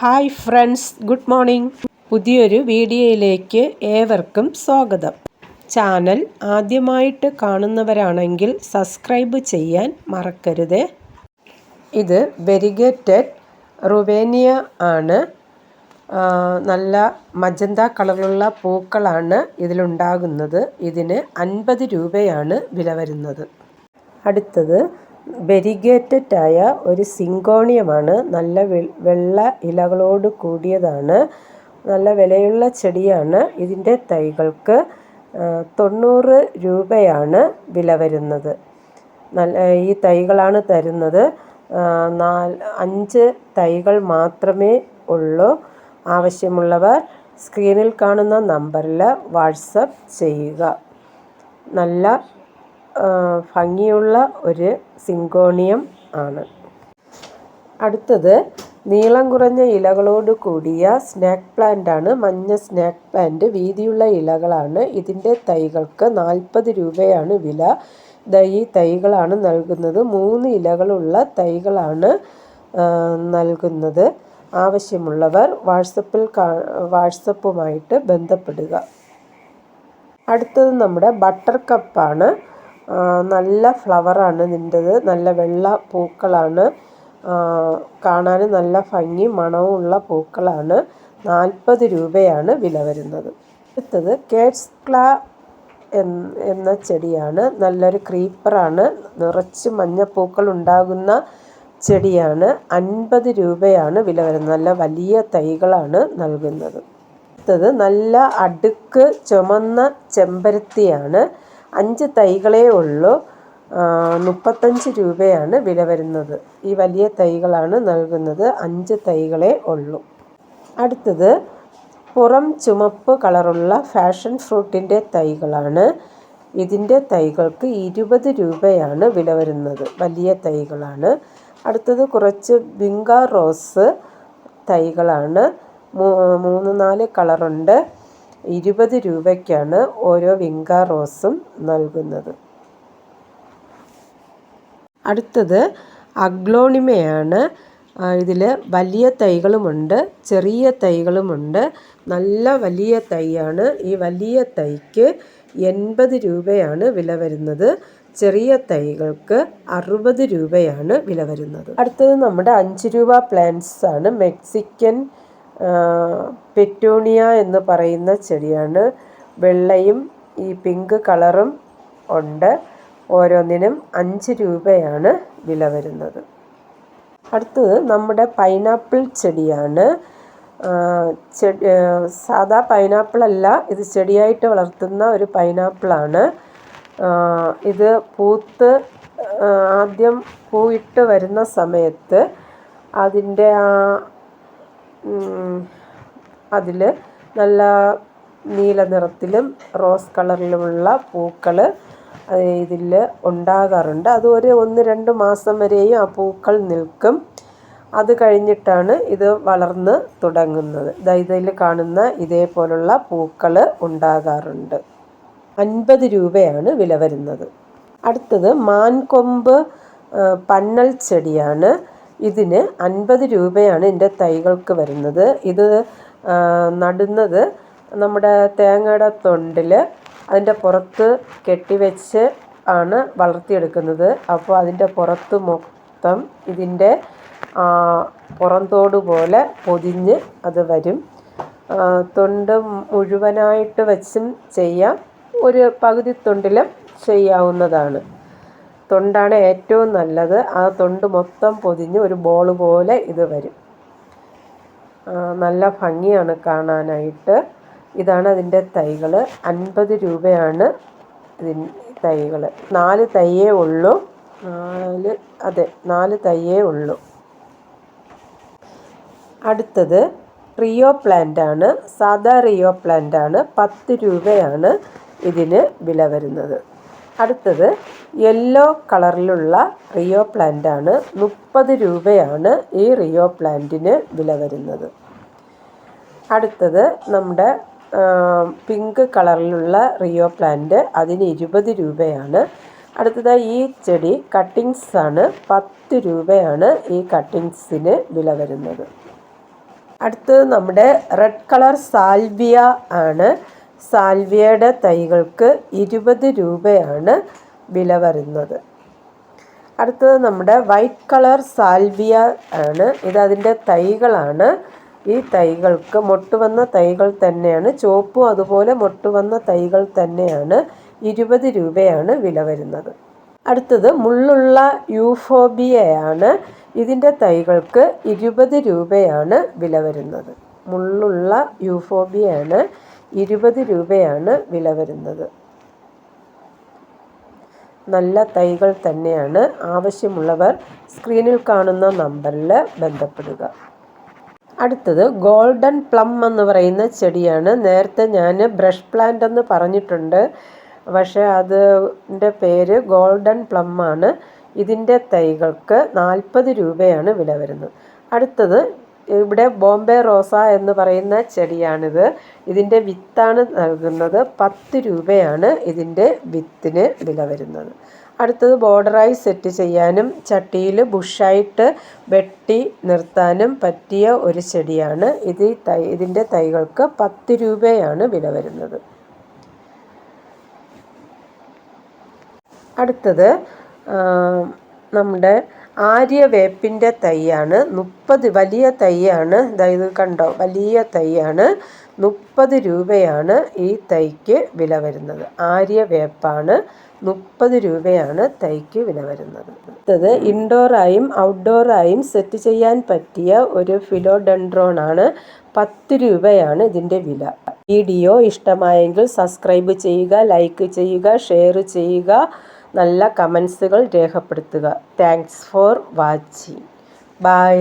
Hi friends good morning. പുതിയൊരു വീഡിയോയിലേക്ക് ഏവർക്കും സ്വാഗതം. ചാനൽ ആദ്യമായിട്ട് കാണുന്നവരാണെങ്കിൽ സബ്സ്ക്രൈബ് ചെയ്യാൻ മറക്കരുത്. ഇത് വെരിഗേറ്റഡ് റുവേനിയ ആണ്. നല്ല മജന്ത കളറുള്ള പൂക്കളാണ് ഇതിലുണ്ടാകുന്നത്. ഇതിന് അൻപത് രൂപയാണ് വില വരുന്നത്. അടുത്തത് വെരിഗേറ്റഡായ ഒരു സിങ്കോണിയമാണ്. നല്ല വെള്ള ഇലകളോട് കൂടിയതാണ്. നല്ല വിലയുള്ള ചെടിയാണ്. ഇതിന്റെ തൈകൾക്ക് തൊണ്ണൂറ് രൂപയാണ് വില വരുന്നത്. നല്ല ഈ തൈകളാണ് തരുന്നത്. നാല് അഞ്ച് തൈകൾ മാത്രമേ ഉള്ളൂ. ആവശ്യമുള്ളവർ സ്ക്രീനിൽ കാണുന്ന നമ്പറിൽ വാട്സപ്പ് ചെയ്യുക. നല്ല ഭംഗിയുള്ള ഒരു സിങ്കോണിയം ആണ്. അടുത്തത് നീളം കുറഞ്ഞ ഇലകളോട് കൂടിയ സ്നാക്ക് പ്ലാന്റ് ആണ്. മഞ്ഞ സ്നാക്ക് പ്ലാന്റ് വീതിയുള്ള ഇലകളാണ്. ഇതിന്റെ തൈകൾക്ക് നാൽപ്പത് രൂപയാണ് വില. ഈ തൈകളാണ് നൽകുന്നത്. മൂന്ന് ഇലകളുള്ള തൈകളാണ് നൽകുന്നത്. ആവശ്യമുള്ളവർ വാട്സപ്പിൽ കാ വാട്സപ്പുമായിട്ട് ബന്ധപ്പെടുക. അടുത്തത് നമ്മുടെ ബട്ടർ കപ്പാണ്. നല്ല ഫ്ലവറാണ് ഇതിന്റെത് നല്ല വെള്ള പൂക്കളാണ്. കാണാൻ നല്ല ഭംഗി മണവും ഉള്ള പൂക്കളാണ്. നാൽപ്പത് രൂപയാണ് വില വരുന്നത്. അടുത്തത് കേട്സ് ക്ലാ എന്ന ചെടിയാണ്. നല്ലൊരു ക്രീപ്പറാണ്. നിറച്ച് മഞ്ഞപ്പൂക്കൾ ഉണ്ടാകുന്ന ചെടിയാണ്. അൻപത് രൂപയാണ് വില വരുന്നത്. നല്ല വലിയ തൈകളാണ് നൽകുന്നത്. അടുത്തത് നല്ല അടുക്ക് ചുമന്ന ചെമ്പരത്തിയാണ്. അഞ്ച് തൈകളേ ഉള്ളൂ. മുപ്പത്തഞ്ച് രൂപയാണ് വില വരുന്നത്. ഈ വലിയ തൈകളാണ് നൽകുന്നത്. അഞ്ച് തൈകളേ ഉള്ളൂ. അടുത്തത് പുറം ചുമപ്പ് കളറുള്ള ഫാഷൻ ഫ്രൂട്ടിന്റെ തൈകളാണ്. ഇതിന്റെ തൈകൾക്ക് ഇരുപത് രൂപയാണ് വില വരുന്നത്. വലിയ തൈകളാണ്. അടുത്തത് കുറച്ച് ബിങ്ക റോസ് തൈകളാണ്. മൂന്ന് നാല് കളറുണ്ട്. ഇരുപത് രൂപയ്ക്കാണ് ഓരോ വിങ്കാ റോസും നൽകുന്നത്. അടുത്തത് അഗ്ലോണിമയാണ്. ഇതിൽ വലിയ തൈകളുമുണ്ട് ചെറിയ തൈകളുമുണ്ട്. നല്ല വലിയ തൈയാണ്. ഈ വലിയ തൈക്ക് എൺപത് രൂപയാണ് വില വരുന്നത്. ചെറിയ തൈകൾക്ക് അറുപത് രൂപയാണ് വില വരുന്നത്. അടുത്തത് നമ്മുടെ അഞ്ച് രൂപ പ്ലാന്റ്സ് ആണ് മെക്സിക്കൻ പെറ്റൂണിയ എന്ന് പറയുന്ന ചെടിയാണ്. വെള്ളയും ഈ പിങ്ക് കളറും ഉണ്ട്. ഓരോന്നിനും അഞ്ച് രൂപയാണ് വില വരുന്നത്. അടുത്തത് നമ്മുടെ പൈനാപ്പിൾ ചെടിയാണ്. ചെടി സാധാ പൈനാപ്പിൾ അല്ല ഇത് ചെടിയായിട്ട് വളർത്തുന്ന ഒരു പൈനാപ്പിളാണ് ഇത് പൂത്ത് ആദ്യം പൂവിട്ട് വരുന്ന സമയത്ത് അതിന്റെ ആ അതിൽ നല്ല നീല നിറത്തിലും റോസ് കളറിലുമുള്ള പൂക്കൾ ഇതിൽ ഉണ്ടാകാറുണ്ട്. അത് ഒരു ഒന്ന് രണ്ട് മാസം വരെയും ആ പൂക്കൾ നിൽക്കും. അത് കഴിഞ്ഞിട്ടാണ് ഇത് വളർന്ന് തുടങ്ങുന്നത്. ഇതിൽ കാണുന്ന ഇതേപോലുള്ള പൂക്കൾ ഉണ്ടാകാറുണ്ട്. അൻപത് രൂപയാണ് വില വരുന്നത്. അടുത്തത് മാൻകൊമ്പ് പന്നൽ ചെടിയാണ്. ഇതിന് അൻപത് രൂപയാണ് ഇതിന്റെ തൈകൾക്ക് വരുന്നത്. ഇത് നടുന്നത് നമ്മുടെ തേങ്ങയുടെ തൊണ്ടിൽ അതിന്റെ പുറത്ത് കെട്ടിവെച്ച് ആണ് വളർത്തിയെടുക്കുന്നത്. അപ്പോൾ അതിന്റെ പുറത്ത് മൊത്തം ഇതിന്റെ പുറന്തോട് പോലെ പൊതിഞ്ഞ് അത് വരും. തൊണ്ട് മുഴുവനായിട്ട് വെച്ചും ചെയ്യാം. ഒരു പകുതി തൊണ്ടിലും ചെയ്യാവുന്നതാണ്. തൊണ്ടാണ് ഏറ്റവും നല്ലത്. ആ തൊണ്ട് മൊത്തം പൊതിഞ്ഞ് ഒരു ബോൾ പോലെ ഇത് വരും. നല്ല ഭംഗിയാണ് കാണാനായിട്ട്. ഇതാണ് അതിന്റെ തൈകൾ അൻപത് രൂപയാണ് ഇതിൻ തൈകൾ നാല് തൈയേ ഉള്ളൂ. നാല് അതെ നാല് തൈയേ ഉള്ളൂ. അടുത്തത് റിയോ പ്ലാന്റ് ആണ്. സാധാ റിയോ പ്ലാന്റ് ആണ്. പത്ത് രൂപയാണ് ഇതിന് വില വരുന്നത്. അടുത്തത് യെല്ലോ കളറിലുള്ള റിയോ പ്ലാന്റ് ആണ് മുപ്പത് രൂപയാണ് ഈ റിയോ പ്ലാന്റിന് വില വരുന്നത്. അടുത്തത് നമ്മുടെ പിങ്ക് കളറിലുള്ള റിയോ പ്ലാന്റ് അതിന് ഇരുപത് രൂപയാണ്. അടുത്തതായി ഈ ചെടി കട്ടിങ്സ് ആണ്. പത്ത് രൂപയാണ് ഈ കട്ടിങ്സിന് വില വരുന്നത്. അടുത്തത് നമ്മുടെ റെഡ് കളർ സാൽവിയ ആണ്. സാൽവിയയുടെ തൈകൾക്ക് ഇരുപത് രൂപയാണ് വില വരുന്നത്. അടുത്തത് നമ്മുടെ വൈറ്റ് കളർ സാൽവിയ ആണ്. ഇത് അതിന്റെ തൈകളാണ്. ഈ തൈകൾക്ക് മൊട്ടുവന്ന തൈകൾ തന്നെയാണ്. ചുവപ്പും അതുപോലെ മൊട്ടുവന്ന തൈകൾ തന്നെയാണ്. ഇരുപത് രൂപയാണ് വില വരുന്നത്. അടുത്തത് മുള്ളുള്ള യൂഫോബിയയാണ്. ഇതിന്റെ തൈകൾക്ക് ഇരുപത് രൂപയാണ് വില വരുന്നത്. മുള്ളുള്ള യൂഫോബിയയാണ് ഇരുപത് രൂപയാണ് വില വരുന്നത്. നല്ല തൈകൾ തന്നെയാണ് ആവശ്യമുള്ളവർ സ്ക്രീനിൽ കാണുന്ന നമ്പറിൽ ബന്ധപ്പെടുക. അടുത്തത് ഗോൾഡൻ പ്ലം എന്ന് പറയുന്ന ചെടിയാണ്. നേരത്തെ ഞാൻ ബ്രഷ് പ്ലാന്റ് എന്ന് പറഞ്ഞിട്ടുണ്ട്. പക്ഷേ അതിന്റെ പേര് ഗോൾഡൻ പ്ലം ആണ്. ഇതിന്റെ തൈകൾക്ക് നാൽപ്പത് രൂപയാണ് വില വരുന്നത്. അടുത്തത് ഇവിടെ ബോംബെ റോസ എന്ന് പറയുന്ന ചെടിയാണിത്. ഇതിന്റെ വിത്താണ് നൽകുന്നത്. പത്ത് രൂപയാണ് ഇതിന്റെ വിത്തിന് വില വരുന്നത്. അടുത്തത് ബോർഡറായി സെറ്റ് ചെയ്യാനും ചട്ടിയിൽ ബുഷായിട്ട് വെട്ടി നിർത്താനും പറ്റിയ ഒരു ചെടിയാണ്. ഇത് തൈ ഇതിന്റെ തൈകൾക്ക് പത്ത് രൂപയാണ് വില വരുന്നത്. അടുത്തത് നമ്മുടെ ആര്യവേപ്പിന്റെ തൈയാണ്. മുപ്പത് വലിയ തൈയാണ്. ഇത് കണ്ടോ? വലിയ തൈയാണ്. മുപ്പത് രൂപയാണ് ഈ തൈക്ക് വില വരുന്നത്. ആര്യവേപ്പാണ് മുപ്പത് രൂപയാണ് തൈക്ക് വില വരുന്നത്. അടുത്തത് ഇൻഡോറായും ഔട്ട്ഡോറായും സെറ്റ് ചെയ്യാൻ പറ്റിയ ഒരു ഫിലോഡെൻഡ്രോൺ ആണ് പത്ത് രൂപയാണ് ഇതിന്റെ വില. വീഡിയോ ഇഷ്ടമായെങ്കിൽ സബ്സ്ക്രൈബ് ചെയ്യുക ലൈക്ക് ചെയ്യുക ഷെയർ ചെയ്യുക. നല്ല കമൻസുകൾ രേഖപ്പെടുത്തുക താങ്ക്സ് ഫോർ വാച്ചിങ് ബൈ